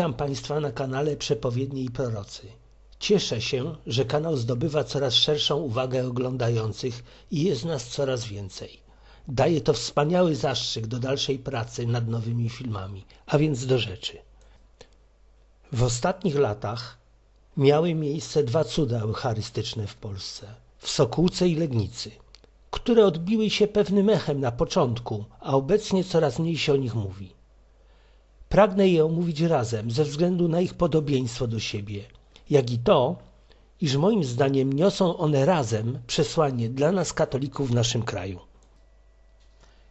Witam Państwa na kanale Przepowiedni i Prorocy. Cieszę się, że kanał zdobywa coraz szerszą uwagę oglądających i jest nas coraz więcej. Daje to wspaniały zastrzyk do dalszej pracy nad nowymi filmami, a więc do rzeczy. W ostatnich latach miały miejsce dwa cuda eucharystyczne w Polsce, w Sokółce i Legnicy, które odbiły się pewnym echem na początku, a obecnie coraz mniej się o nich mówi. Pragnę je omówić razem ze względu na ich podobieństwo do siebie, jak i to, iż moim zdaniem niosą one razem przesłanie dla nas katolików w naszym kraju.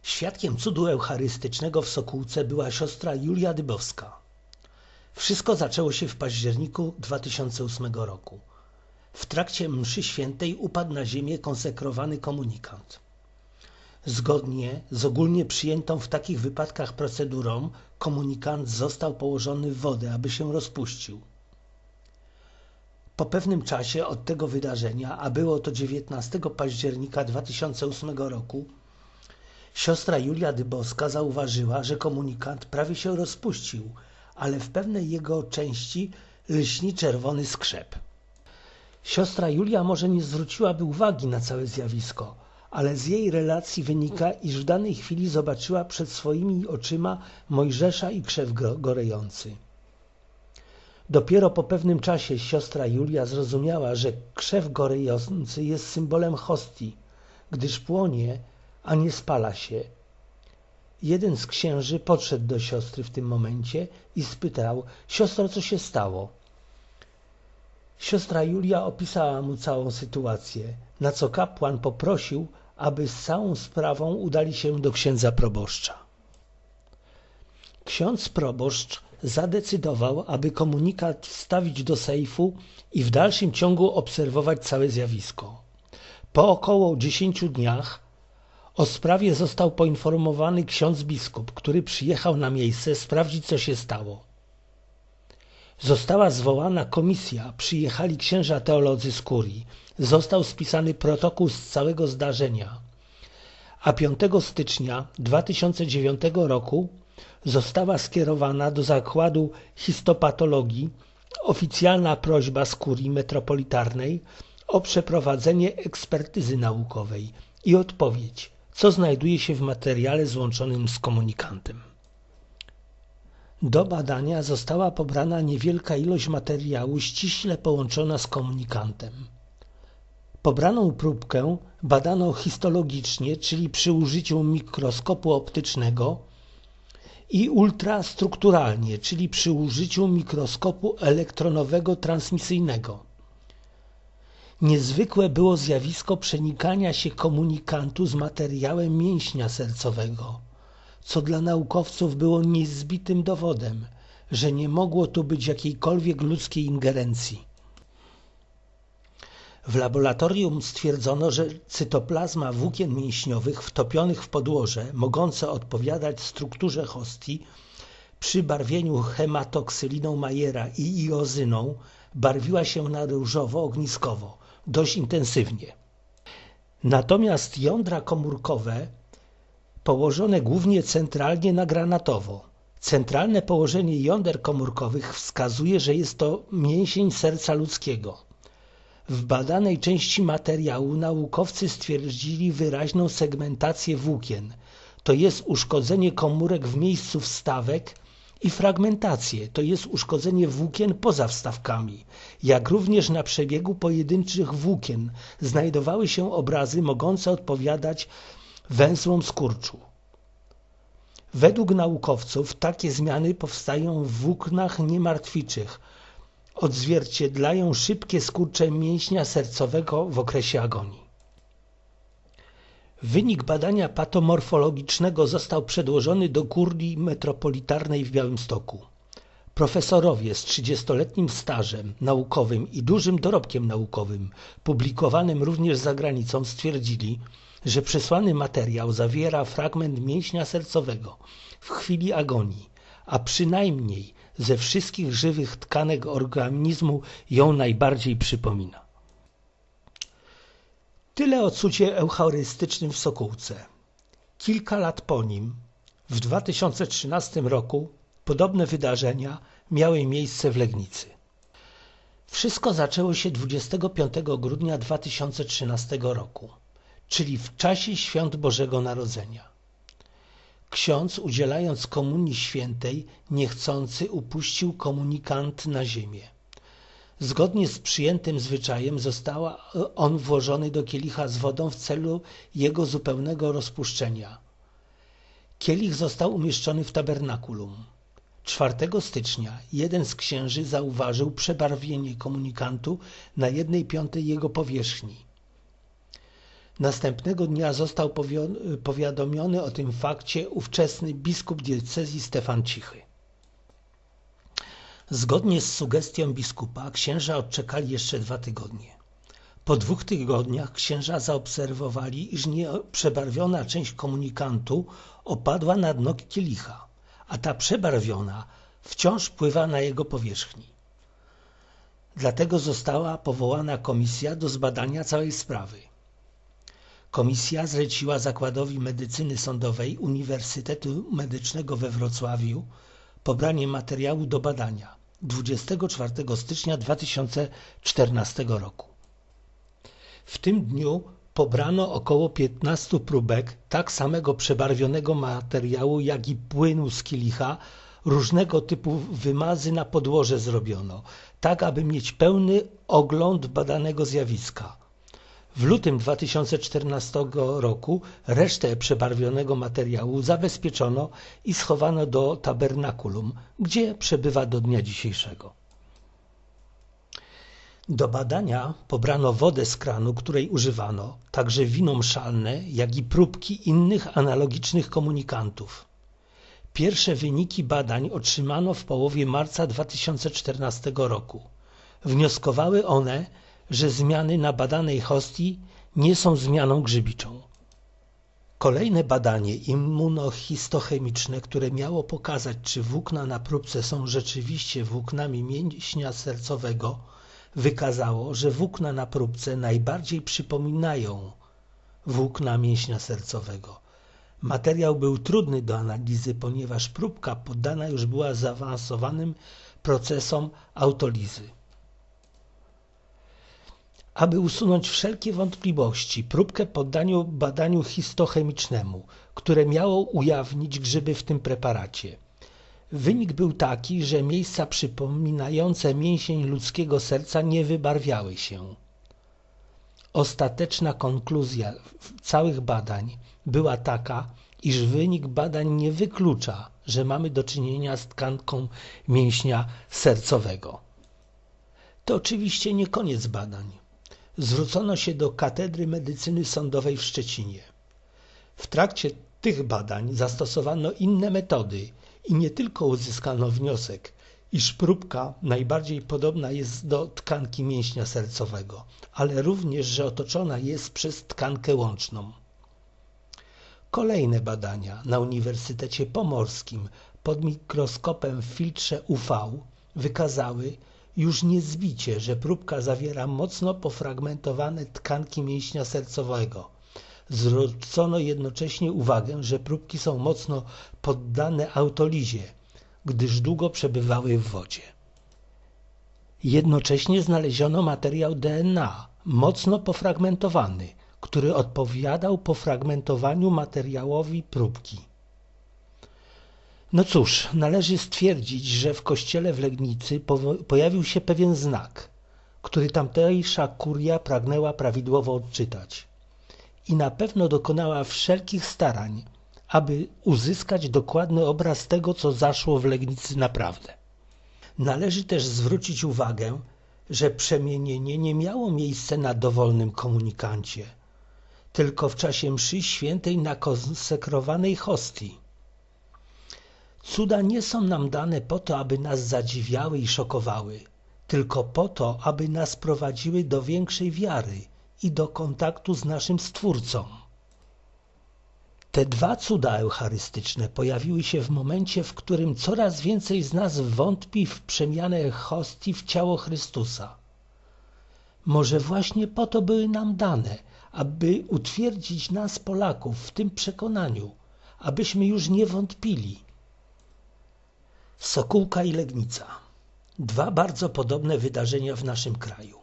Świadkiem cudu eucharystycznego w Sokółce była siostra Julia Dybowska. Wszystko zaczęło się w październiku 2008 roku. W trakcie mszy świętej upadł na ziemię konsekrowany komunikant. Zgodnie z ogólnie przyjętą w takich wypadkach procedurą, komunikant został położony w wodę, aby się rozpuścił. Po pewnym czasie od tego wydarzenia, a było to 19 października 2008 roku, siostra Julia Dybowska zauważyła, że komunikant prawie się rozpuścił, ale w pewnej jego części lśni czerwony skrzep. Siostra Julia może nie zwróciłaby uwagi na całe zjawisko, ale z jej relacji wynika, iż w danej chwili zobaczyła przed swoimi oczyma Mojżesza i krzew gorejący. Dopiero po pewnym czasie siostra Julia zrozumiała, że krzew gorejący jest symbolem hostii, gdyż płonie, a nie spala się. Jeden z księży podszedł do siostry w tym momencie i spytał, siostro, co się stało? Siostra Julia opisała mu całą sytuację, na co kapłan poprosił, aby z całą sprawą udali się do księdza proboszcza. Ksiądz proboszcz zadecydował, aby komunikat wstawić do sejfu i w dalszym ciągu obserwować całe zjawisko. Po około 10 dniach o sprawie został poinformowany ksiądz biskup, który przyjechał na miejsce sprawdzić, co się stało. Została zwołana komisja, przyjechali księża teolodzy z kurii, został spisany protokół z całego zdarzenia, a 5 stycznia 2009 roku została skierowana do zakładu histopatologii oficjalna prośba z kurii metropolitarnej o przeprowadzenie ekspertyzy naukowej i odpowiedź, co znajduje się w materiale złączonym z komunikantem. Do badania została pobrana niewielka ilość materiału ściśle połączona z komunikantem. Pobraną próbkę badano histologicznie, czyli przy użyciu mikroskopu optycznego i ultrastrukturalnie, czyli przy użyciu mikroskopu elektronowego transmisyjnego. Niezwykłe było zjawisko przenikania się komunikantu z materiałem mięśnia sercowego co dla naukowców było niezbitym dowodem, że nie mogło tu być jakiejkolwiek ludzkiej ingerencji. W laboratorium stwierdzono, że cytoplazma włókien mięśniowych wtopionych w podłoże, mogące odpowiadać strukturze hostii, przy barwieniu hematoksyliną Majera i iozyną barwiła się na różowo-ogniskowo, dość intensywnie. Natomiast jądra komórkowe położone głównie centralnie na granatowo. Centralne położenie jąder komórkowych wskazuje, że jest to mięsień serca ludzkiego. W badanej części materiału naukowcy stwierdzili wyraźną segmentację włókien, to jest uszkodzenie komórek w miejscu wstawek i fragmentację, to jest uszkodzenie włókien poza wstawkami, jak również na przebiegu pojedynczych włókien znajdowały się obrazy mogące odpowiadać węzłom skurczu. Według naukowców takie zmiany powstają w włóknach niemartwiczych, odzwierciedlają szybkie skurcze mięśnia sercowego w okresie agonii. Wynik badania patomorfologicznego został przedłożony do kurii metropolitarnej w Białymstoku. Profesorowie z 30-letnim stażem naukowym i dużym dorobkiem naukowym, publikowanym również za granicą, stwierdzili, że przesłany materiał zawiera fragment mięśnia sercowego w chwili agonii, a przynajmniej ze wszystkich żywych tkanek organizmu ją najbardziej przypomina. Tyle o cudzie eucharystycznym w Sokółce. Kilka lat po nim, w 2013 roku, podobne wydarzenia miały miejsce w Legnicy. Wszystko zaczęło się 25 grudnia 2013 roku, czyli w czasie świąt Bożego Narodzenia. Ksiądz udzielając komunii świętej niechcący upuścił komunikant na ziemię. Zgodnie z przyjętym zwyczajem został on włożony do kielicha z wodą w celu jego zupełnego rozpuszczenia. Kielich został umieszczony w tabernakulum. 4 stycznia jeden z księży zauważył przebarwienie komunikantu na jednej piątej jego powierzchni. Następnego dnia został powiadomiony o tym fakcie ówczesny biskup diecezji Stefan Cichy. Zgodnie z sugestią biskupa księża odczekali jeszcze dwa tygodnie. Po dwóch tygodniach księża zaobserwowali, iż nieprzebarwiona część komunikantu opadła na dno kielicha, a ta przebarwiona wciąż pływa na jego powierzchni. Dlatego została powołana komisja do zbadania całej sprawy. Komisja zleciła Zakładowi Medycyny Sądowej Uniwersytetu Medycznego we Wrocławiu pobranie materiału do badania 24 stycznia 2014 roku. W tym dniu pobrano około 15 próbek tak samego przebarwionego materiału, jak i płynu z kielicha. Różnego typu wymazy na podłoże zrobiono, tak aby mieć pełny ogląd badanego zjawiska. W lutym 2014 roku resztę przebarwionego materiału zabezpieczono i schowano do tabernakulum, gdzie przebywa do dnia dzisiejszego. Do badania pobrano wodę z kranu, której używano, także wino mszalne, jak i próbki innych analogicznych komunikantów. Pierwsze wyniki badań otrzymano w połowie marca 2014 roku. Wnioskowały one, że zmiany na badanej hostii nie są zmianą grzybiczą. Kolejne badanie immunohistochemiczne, które miało pokazać, czy włókna na próbce są rzeczywiście włóknami mięśnia sercowego, wykazało, że włókna na próbce najbardziej przypominają włókna mięśnia sercowego. Materiał był trudny do analizy, ponieważ próbka poddana już była zaawansowanym procesom autolizy. Aby usunąć wszelkie wątpliwości, próbkę poddano badaniu histochemicznemu, które miało ujawnić grzyby w tym preparacie. Wynik był taki, że miejsca przypominające mięsień ludzkiego serca nie wybarwiały się. Ostateczna konkluzja całych badań była taka, iż wynik badań nie wyklucza, że mamy do czynienia z tkanką mięśnia sercowego. To oczywiście nie koniec badań. Zwrócono się do Katedry Medycyny Sądowej w Szczecinie. W trakcie tych badań zastosowano inne metody i nie tylko uzyskano wniosek, iż próbka najbardziej podobna jest do tkanki mięśnia sercowego, ale również, że otoczona jest przez tkankę łączną. Kolejne badania na Uniwersytecie Pomorskim pod mikroskopem w filtrze UV wykazały już niezbicie, że próbka zawiera mocno pofragmentowane tkanki mięśnia sercowego. Zwrócono jednocześnie uwagę, że próbki są mocno poddane autolizie, gdyż długo przebywały w wodzie. Jednocześnie znaleziono materiał DNA, mocno pofragmentowany, który odpowiadał pofragmentowaniu materiałowi próbki. No cóż, należy stwierdzić, że w kościele w Legnicy pojawił się pewien znak, który tamtejsza kuria pragnęła prawidłowo odczytać i na pewno dokonała wszelkich starań, aby uzyskać dokładny obraz tego, co zaszło w Legnicy naprawdę. Należy też zwrócić uwagę, że przemienienie nie miało miejsca na dowolnym komunikancie, tylko w czasie mszy świętej na konsekrowanej hostii. Cuda nie są nam dane po to, aby nas zadziwiały i szokowały, tylko po to, aby nas prowadziły do większej wiary i do kontaktu z naszym Stwórcą. Te dwa cuda eucharystyczne pojawiły się w momencie, w którym coraz więcej z nas wątpi w przemianę hostii w ciało Chrystusa. Może właśnie po to były nam dane, aby utwierdzić nas, Polaków, w tym przekonaniu, abyśmy już nie wątpili, Sokółka i Legnica. Dwa bardzo podobne wydarzenia w naszym kraju.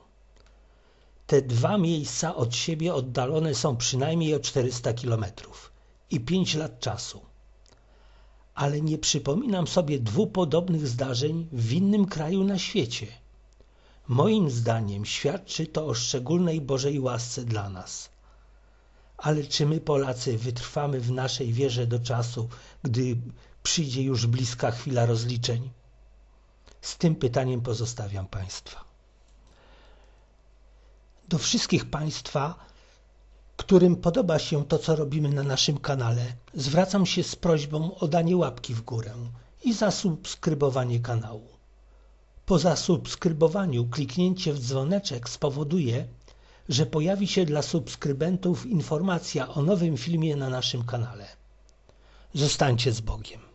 Te dwa miejsca od siebie oddalone są przynajmniej o 400 kilometrów i 5 lat czasu. Ale nie przypominam sobie dwóch podobnych zdarzeń w innym kraju na świecie. Moim zdaniem świadczy to o szczególnej Bożej łasce dla nas. Ale czy my Polacy wytrwamy w naszej wierze do czasu, gdy przyjdzie już bliska chwila rozliczeń? Z tym pytaniem pozostawiam Państwa. Do wszystkich Państwa, którym podoba się to, co robimy na naszym kanale, zwracam się z prośbą o danie łapki w górę i zasubskrybowanie kanału. Po zasubskrybowaniu kliknięcie w dzwoneczek spowoduje, że pojawi się dla subskrybentów informacja o nowym filmie na naszym kanale. Zostańcie z Bogiem.